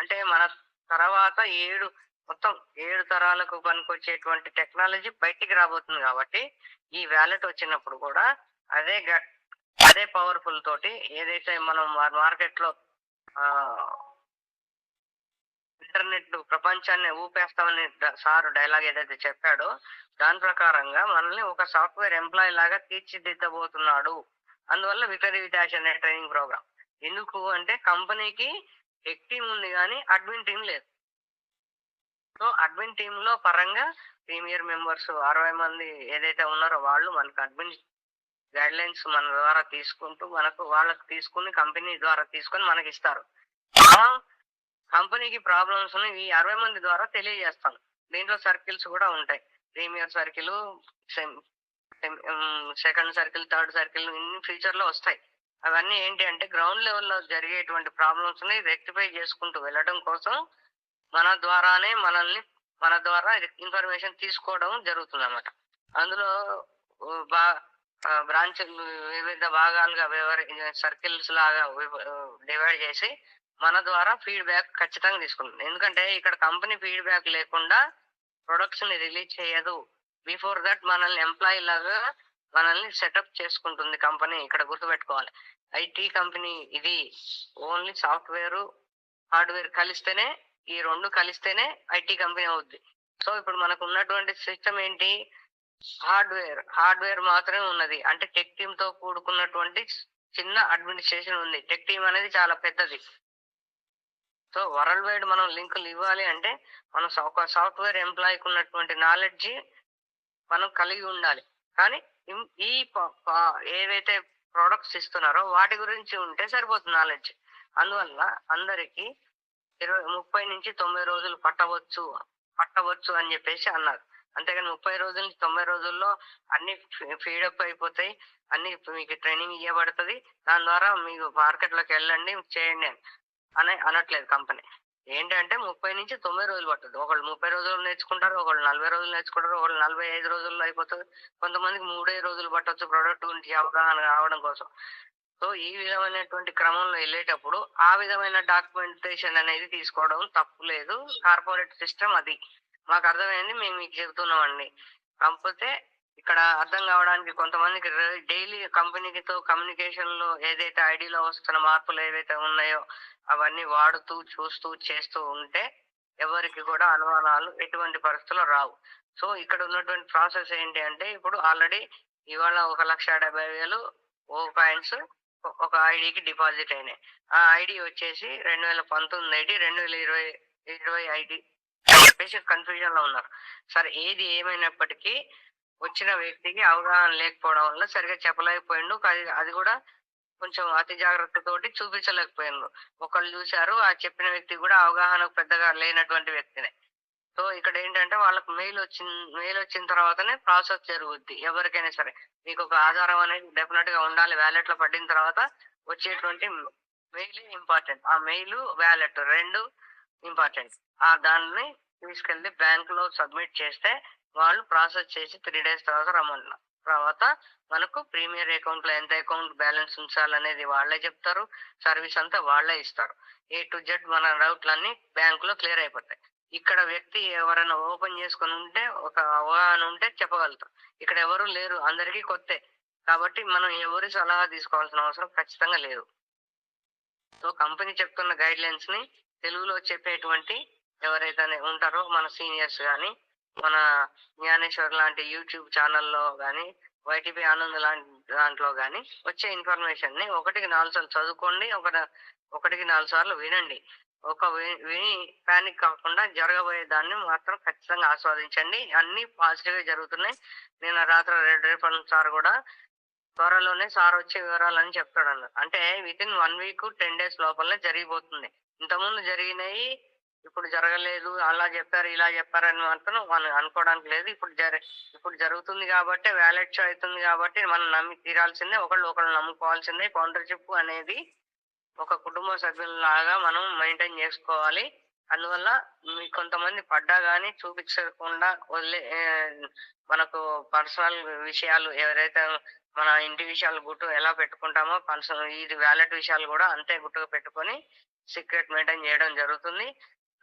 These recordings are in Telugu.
అంటే మన తర్వాత ఏడు మొత్తం ఏడు తరాలకు పనికొచ్చేటువంటి టెక్నాలజీ బయటికి రాబోతుంది కాబట్టి ఈ వ్యాలెట్ వచ్చినప్పుడు కూడా అదే గట్ అదే పవర్ఫుల్ తోటి ఏదైతే మనం మార్కెట్లో ఇంటర్నెట్ ప్రపంచాన్ని ఊపేస్తామని సార్ డైలాగ్ ఏదైతే చెప్పాడో దాని ప్రకారంగా మనల్ని ఒక సాఫ్ట్వేర్ ఎంప్లాయీ లాగా తీర్చిదిద్దబోతున్నాడు. అందువల్ల విపరీ విటాష్ అనే ట్రైనింగ్ ప్రోగ్రామ్ ఎందుకు అంటే కంపెనీకి టెక్ టీం ఉంది కానీ అడ్మిన్ టీం లేదు. సో అడ్మిన్ టీమ్లో పరంగా ప్రీమియర్ మెంబర్స్ అరవై మంది ఏదైతే ఉన్నారో వాళ్ళు మనకు అడ్మిన్ గైడ్ లైన్స్ మన ద్వారా తీసుకుంటూ మనకు వాళ్ళకి తీసుకుని కంపెనీ ద్వారా తీసుకొని మనకి ఇస్తారు. కంపెనీకి ప్రాబ్లమ్స్ ఈ అరవై మంది ద్వారా తెలియజేస్తాం. దీంట్లో సర్కిల్స్ కూడా ఉంటాయి. Premier circle second circle third circle ఇన్ని ఫ్యూచర్లో వస్తాయి. అవన్నీ ఏంటి అంటే గ్రౌండ్ లెవెల్లో జరిగేటువంటి ప్రాబ్లమ్స్ని రెక్టిఫై చేసుకుంటూ వెళ్ళడం కోసం మన ద్వారానే మనల్ని మన ద్వారా ఇన్ఫర్మేషన్ తీసుకోవడం జరుగుతుంది అన్నమాట అందులో బా బ్రాంచ్ వివిధ భాగాలుగా వివరి సర్కిల్స్ లాగా డివైడ్ చేసి మన ద్వారా ఫీడ్బ్యాక్ ఖచ్చితంగా తీసుకుంటుంది. ఎందుకంటే ఇక్కడ కంపెనీ ఫీడ్బ్యాక్ లేకుండా ప్రొడక్ట్స్ని రిలీజ్ చేయదు. బిఫోర్ దట్ మనల్ని ఎంప్లాయీ లాగా మనల్ని సెటప్ చేసుకుంటుంది కంపెనీ. ఇక్కడ గుర్తుపెట్టుకోవాలి. ఐటీ కంపెనీ ఇది ఓన్లీ సాఫ్ట్వేర్ హార్డ్వేర్ కలిస్తేనే ఈ రెండు కలిస్తేనే ఐటీ కంపెనీ అవుద్ది. సో ఇప్పుడు మనకు ఉన్నటువంటి సిస్టమ్ ఏంటి? హార్డ్వేర్ హార్డ్వేర్ మాత్రమే ఉన్నది. అంటే టెక్ టీమ్తో కూడుకున్నటువంటి చిన్న అడ్మినిస్ట్రేషన్ ఉంది. టెక్ టీమ్ అనేది చాలా పెద్దది. సో వరల్డ్ వైడ్ మనం లింకులు ఇవ్వాలి అంటే మనం ఒక సాఫ్ట్వేర్ ఎంప్లాయీకి ఉన్నటువంటి నాలెడ్జ్ మనం కలిగి ఉండాలి. కానీ ఈ ఏవైతే ప్రొడక్ట్స్ ఇస్తున్నారో వాటి గురించి ఉంటే సరిపోతుంది నాలెడ్జ్ అందువల్ల అందరికి ఇరవై ముప్పై నుంచి తొంభై రోజులు పట్టవచ్చు పట్టవచ్చు అని చెప్పేసి అన్నారు. అంతేగాని ముప్పై రోజుల నుంచి తొంభై రోజుల్లో అన్ని ఫీడప్ అయిపోతాయి అన్ని మీకు ట్రైనింగ్ ఇవ్వబడుతుంది దాని ద్వారా మీకు మార్కెట్లోకి వెళ్ళండి చేయండి అని అనట్లేదు కంపెనీ ఏంటంటే ముప్పై నుంచి తొమ్మిది రోజులు పడుతుంది ఒకళ్ళు ముప్పై రోజులు నేర్చుకుంటారు ఒకళ్ళు నలభై రోజులు నేర్చుకుంటారు ఒకళ్ళు నలభై ఐదు రోజుల్లో అయిపోతుంది కొంతమందికి మూడే రోజులు పట్టవచ్చు ప్రోడక్ట్ గురించి అవగాహన రావడం కోసం. సో ఈ విధమైనటువంటి క్రమంలో వెళ్ళేటప్పుడు ఆ విధమైన డాక్యుమెంటేషన్ అనేది తీసుకోవడం తప్పు లేదు. కార్పొరేట్ సిస్టమ్ అది. మాకు అర్థమైంది మేము మీకు చెబుతున్నామండి. కాకపోతే ఇక్కడ అర్థం కావడానికి కొంతమందికి డైలీ కంపెనీతో కమ్యూనికేషన్లో ఏదైతే ఐడిలో వస్తున్న మార్పులు ఏవైతే ఉన్నాయో అవన్నీ వాడుతూ చూస్తూ చేస్తూ ఉంటే ఎవరికి కూడా అనుమానాలు ఎటువంటి పరిస్థితుల్లో రావు. సో ఇక్కడ ఉన్నటువంటి ప్రాసెస్ ఏంటి అంటే ఇప్పుడు ఆల్రెడీ ఇవాళ ఒక లక్ష డెబ్బై వేలు ఓ కాయిన్స్ ఒక ఐడికి డిపాజిట్ అయినాయి. ఆ ఐడి వచ్చేసి రెండు వేల పంతొమ్మిది ఐడి రెండు వేల ఇరవై ఇరవై ఐడి చెప్పేసి కన్ఫ్యూజన్లో ఉన్నారు. సరే ఏది ఏమైనప్పటికీ వచ్చిన వ్యక్తికి అవగాహన లేకపోవడం వల్ల సరిగా చెప్పలేకపోయిండు. అది అది కూడా కొంచెం అతి జాగ్రత్తతోటి చూపించలేకపోయింది ఒకళ్ళు చూశారు ఆ చెప్పిన వ్యక్తి కూడా అవగాహన పెద్దగా లేనటువంటి వ్యక్తినే. సో ఇక్కడ ఏంటంటే వాళ్ళకి మెయిల్ వచ్చిన మెయిల్ వచ్చిన తర్వాతనే ప్రాసెస్ జరుగుద్ది. ఎవరికైనా సరే. మీకు ఒక ఆధారం అనేది డెఫినెట్గా ఉండాలి. వ్యాలెట్లో పడిన తర్వాత వచ్చేటువంటి మెయిల్ ఇంపార్టెంట్ ఆ మెయిల్ వ్యాలెట్ రెండు ఇంపార్టెంట్ ఆ దాన్ని తీసుకెళ్ళి బ్యాంక్లో సబ్మిట్ చేస్తే వాళ్ళు ప్రాసెస్ చేసి త్రీ డేస్ తర్వాత రమ్మంటున్నారు తర్వాత మనకు ప్రీమియర్ అకౌంట్లో ఎంత అకౌంట్ బ్యాలెన్స్ ఉంచాలనేది వాళ్ళే చెప్తారు సర్వీస్ అంతా వాళ్ళే ఇస్తారు. ఏ టు జెడ్ మన డౌట్లన్నీ బ్యాంక్లో క్లియర్ అయిపోతాయి. ఇక్కడ వ్యక్తి ఎవరైనా ఓపెన్ చేసుకొని ఉంటే ఒక అవగాహన ఉంటే చెప్పగలుగుతారు. ఇక్కడ ఎవరు లేరు అందరికీ కొత్తే. కాబట్టి మనం ఎవరి సలహా తీసుకోవాల్సిన అవసరం ఖచ్చితంగా లేదు. సో కంపెనీ చెప్తున్న గైడ్ లైన్స్ని తెలుగులో చెప్పేటువంటి ఎవరైతే ఉంటారో మన సీనియర్స్ కానీ మన జ్ఞానేశ్వర్ లాంటి యూట్యూబ్ ఛానల్లో కానీ వైటీపీ ఆనంద్ లాంటి దాంట్లో కానీ వచ్చే ఇన్ఫర్మేషన్ని ఒకటికి నాలుగు సార్లు చదువుకోండి ఒక ఒకటికి నాలుగు సార్లు వినండి. ఒక వి- విని పానిక్ కాకుండా జరగబోయే దాన్ని మాత్రం ఖచ్చితంగా ఆస్వాదించండి. అన్ని పాజిటివ్గా జరుగుతున్నాయి. నేను రాత్రి రెడ్ రేపన్ సార్ కూడా త్వరలోనే సార్ వచ్చే వివరాలని చెప్తాడు అన్నారు అంటే within one week ten days లోపలనే జరిగిపోతుంది. ఇంతకుముందు జరిగినాయి ఇప్పుడు జరగలేదు అలా చెప్పారు ఇలా చెప్పారు అని మాత్రం మనం అనుకోవడానికి లేదు. ఇప్పుడు జరి ఇప్పుడు జరుగుతుంది కాబట్టి వ్యాలెట్ షో అవుతుంది కాబట్టి మనం నమ్మి తీరాల్సిందే ఒకళ్ళు ఒకళ్ళు నమ్ముకోవాల్సిందే. కౌంటర్షిప్ అనేది ఒక కుటుంబ సభ్యులలాగా మనం మెయింటైన్ చేసుకోవాలి. అందువల్ల మీ కొంతమంది పడ్డా కానీ చూపించకుండా వదిలే మనకు పర్సనల్ విషయాలు ఎవరైతే మన ఇంటి విషయాలు గుట్టు ఎలా పెట్టుకుంటామో పర్సనల్ ఇది వ్యాలెట్ విషయాలు కూడా అంతే గుట్టుగా పెట్టుకొని సీక్రెట్ మెయింటైన్ చేయడం జరుగుతుంది.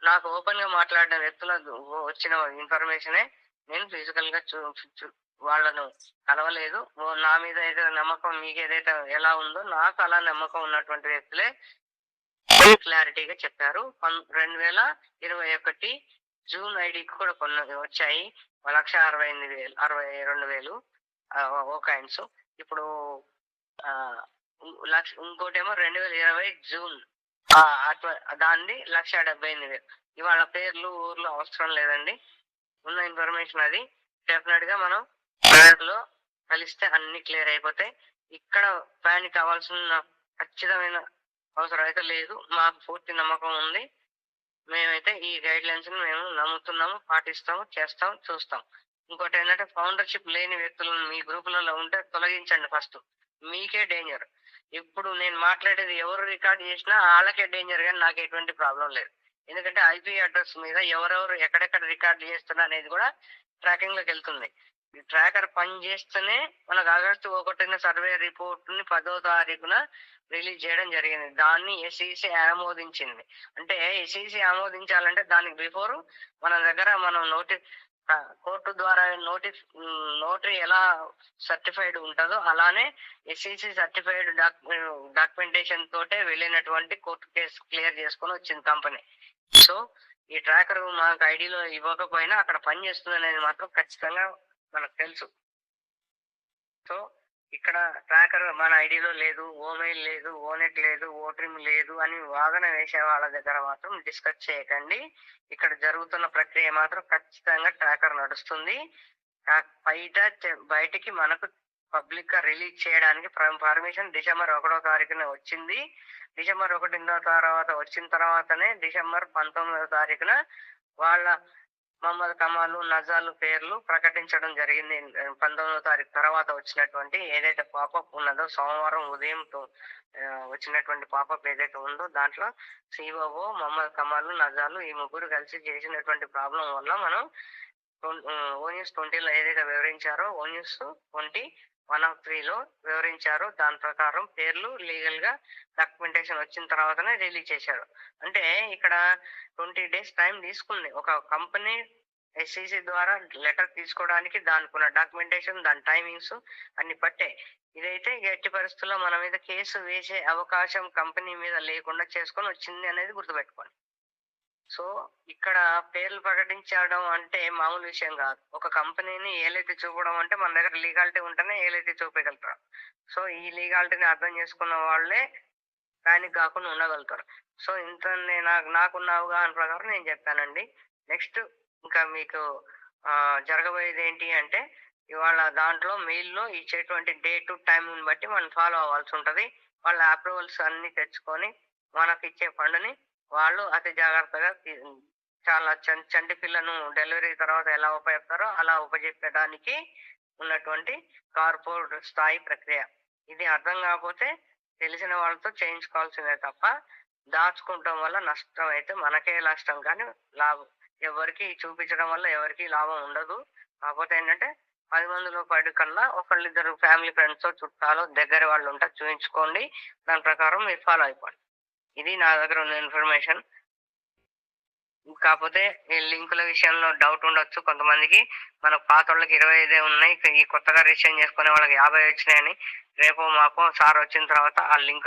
నాకు ఓపెన్గా మాట్లాడిన వ్యక్తుల వచ్చిన ఇన్ఫర్మేషనే నేను ఫిజికల్గా చూ చూ- వాళ్ళను కలవలేదు. నా మీద అయితే నమ్మకం మీకు ఏదైతే ఎలా ఉందో నాకు అలా నమ్మకం ఉన్నటువంటి వ్యక్తులే క్లారిటీగా చెప్పారు. పం- రెండు వేల ఇరవై ఒకటి జూన్ ఐడికి కూడా కొన్ని వచ్చాయి. లక్ష అరవై ఎనిమిది వేలు అరవై రెండు వేలు ఓ కాయిన్స్. ఇప్పుడు లక్ష ఇంకోటేమో రెండు వేల ఇరవై జూన్ దాన్ని లక్ష డెబ్బై ఎనిమిది వేలు. ఇవాళ పేర్లు ఊర్లు అవసరం లేదండి. ఉన్న ఇన్ఫర్మేషన్ అది. డెఫినెట్గా మనం లో కలిస్తే అన్ని క్లియర్ అయిపోతాయి. ఇక్కడ ప్యానిక్ కావాల్సిన ఖచ్చితమైన అవసరం అయితే లేదు. మాకు పూర్తి నమ్మకం ఉంది. మేమైతే ఈ గైడ్ లైన్స్ని మేము నమ్ముతున్నాము పాటిస్తాము చేస్తాం చూస్తాం ఇంకోటి ఏంటంటే ఫౌండర్షిప్ లేని వ్యక్తులను మీ గ్రూపులలో ఉంటే తొలగించండి ఫస్ట్. మీకే డేంజర్. ఇప్పుడు నేను మాట్లాడేది ఎవరు రికార్డ్ చేసినా వాళ్ళకే డేంజర్ కానీ నాకు ఎటువంటి ప్రాబ్లం లేదు. ఎందుకంటే ఐపీ అడ్రస్ మీద ఎవరెవరు ఎక్కడెక్కడ రికార్డ్ చేస్తున్నా అనేది కూడా ట్రాకింగ్లోకి వెళ్తుంది. ఈ ట్రాకర్ పని చేస్తేనే మనకు ఆగస్టు ఒకటిన సర్వే రిపోర్ట్ని పదో తారీఖున రిలీజ్ చేయడం జరిగింది. దాన్ని ఎస్ఈసి ఆమోదించింది. అంటే ఎస్ఈసి ఆమోదించాలంటే దానికి బిఫోర్ మన దగ్గర మనం నోటి కోర్టు ద్వారా నోటిస్ నోటరీ ఎలా సర్టిఫైడ్ ఉంటుందో అలానే ఎస్ఈసి సర్టిఫైడ్ డాక్యుమెంటేషన్ తోటే వెళ్ళినటువంటి కోర్టు కేసు క్లియర్ చేసుకొని వచ్చింది కంపెనీ. సో ఈ ట్రాకర్ మాకు ఐడిలో ఇవ్వకపోయినా అక్కడ పని చేస్తుంది అనేది మాత్రం ఖచ్చితంగా మనకు తెలుసు. సో ఇక్కడ ట్రాకర్ మన ఐడిలో లేదు ఓమెయిల్ లేదు ఓనెట్ లేదు ఓట్రిమ్ లేదు అని వాదన వేసే వాళ్ళ దగ్గర మాత్రం డిస్కస్ చేయకండి. ఇక్కడ జరుగుతున్న ప్రక్రియ మాత్రం ఖచ్చితంగా ట్రాకర్ నడుస్తుంది. బయట బయటికి మనకు పబ్లిక్గా రిలీజ్ చేయడానికి పర్మిషన్ డిసెంబర్ ఒకటో తారీఖున వచ్చింది. డిసెంబర్ ఒకటిన్నో తర్వాత వచ్చిన తర్వాతనే డిసెంబర్ పంతొమ్మిదో తారీఖున వాళ్ళ మహమ్మద్ కమాలు నజాలు పేర్లు ప్రకటించడం జరిగింది. పంతొమ్మిదో తారీఖు తర్వాత వచ్చినటువంటి ఏదైతే పాపప్ ఉన్నదో సోమవారం ఉదయం వచ్చినటువంటి పాపప్ ఏదైతే ఉందో దాంట్లో సిఓఓ మహమ్మద్ కమాలు నజాలు ఈ ముగ్గురు కలిసి చేసినటువంటి ప్రాబ్లం వల్ల మనం ఓ న్యూస్ ట్వంటీలో ఏదైతే వివరించారో ఓ న్యూస్ ట్వంటీ వన్ ఆఫ్ త్రీలో వివరించారు. దాని ప్రకారం పేర్లు లీగల్గా డాక్యుమెంటేషన్ వచ్చిన తర్వాతనే రిలీజ్ చేశారు. అంటే ఇక్కడ ట్వంటీ డేస్ టైం తీసుకుంది. ఒక కంపెనీ ఎస్ఈసి ద్వారా లెటర్ తీసుకోవడానికి దానికి ఉన్న డాక్యుమెంటేషన్ దాని టైమింగ్స్ అన్ని పట్టే. ఇదైతే ఎట్టి పరిస్థితుల్లో మన మీద కేసు వేసే అవకాశం కంపెనీ మీద లేకుండా చేసుకొని వచ్చింది అనేది గుర్తుపెట్టుకోండి. సో ఇక్కడ పేర్లు ప్రకటించడం అంటే మామూలు విషయం కాదు. ఒక కంపెనీని ఏలైతే చూపడం అంటే మన దగ్గర లీగాలిటీ ఉంటేనే ఏలైతే చూపగలుగుతారు. సో ఈ లీగాలిటీని అర్థం చేసుకున్న వాళ్ళే దానికి కాకుండా ఉండగలుగుతారు. సో ఇంత నాకు నాకున్న అవగాహన ప్రకారం నేను చెప్పానండి. నెక్స్ట్ ఇంకా మీకు జరగబోయేది ఏంటి అంటే ఇవాళ దాంట్లో మెయిల్లో ఇచ్చేటువంటి డే టు టైం బట్టి మనం ఫాలో అవ్వాల్సి ఉంటుంది. వాళ్ళ అప్రూవల్స్ అన్ని తెచ్చుకొని మనకి ఇచ్చే ఫండ్ని వాళ్ళు అతి జాగ్రత్తగా చాలా చండి పిల్లను డెలివరీ తర్వాత ఎలా ఉపయోగిస్తారో అలా ఉపజెప్పడానికి ఉన్నటువంటి కార్పొరేట్ స్థాయి ప్రక్రియ. ఇది అర్థం కాకపోతే తెలిసిన వాళ్ళతో చేయించుకోవాల్సిందే తప్ప దాచుకోవటం వల్ల నష్టం అయితే మనకే నష్టం కానీ లాభం. ఎవరికి చూపించడం వల్ల ఎవరికి లాభం ఉండదు. కాకపోతే ఏంటంటే పది మందిలో పడి కన్నా ఒకళ్ళిద్దరు ఫ్యామిలీ ఫ్రెండ్స్ చుట్టాలు దగ్గర వాళ్ళు ఉంటారు చూపించుకోండి దాని ప్రకారం మీరు ఫాలో అయిపోండి. ఇది నా దగ్గర ఉన్న ఇన్ఫర్మేషన్ కాకపోతే ఈ లింకుల విషయంలో డౌట్ ఉండొచ్చు కొంతమందికి. మన పాత వాళ్ళకి ఇరవై ఐదే ఉన్నాయి. ఈ కొత్తగా రిజిస్ట్రేషన్ చేసుకునే వాళ్ళకి యాభై వచ్చినాయని రేపు మాకు సార్ వచ్చిన తర్వాత ఆ లింక్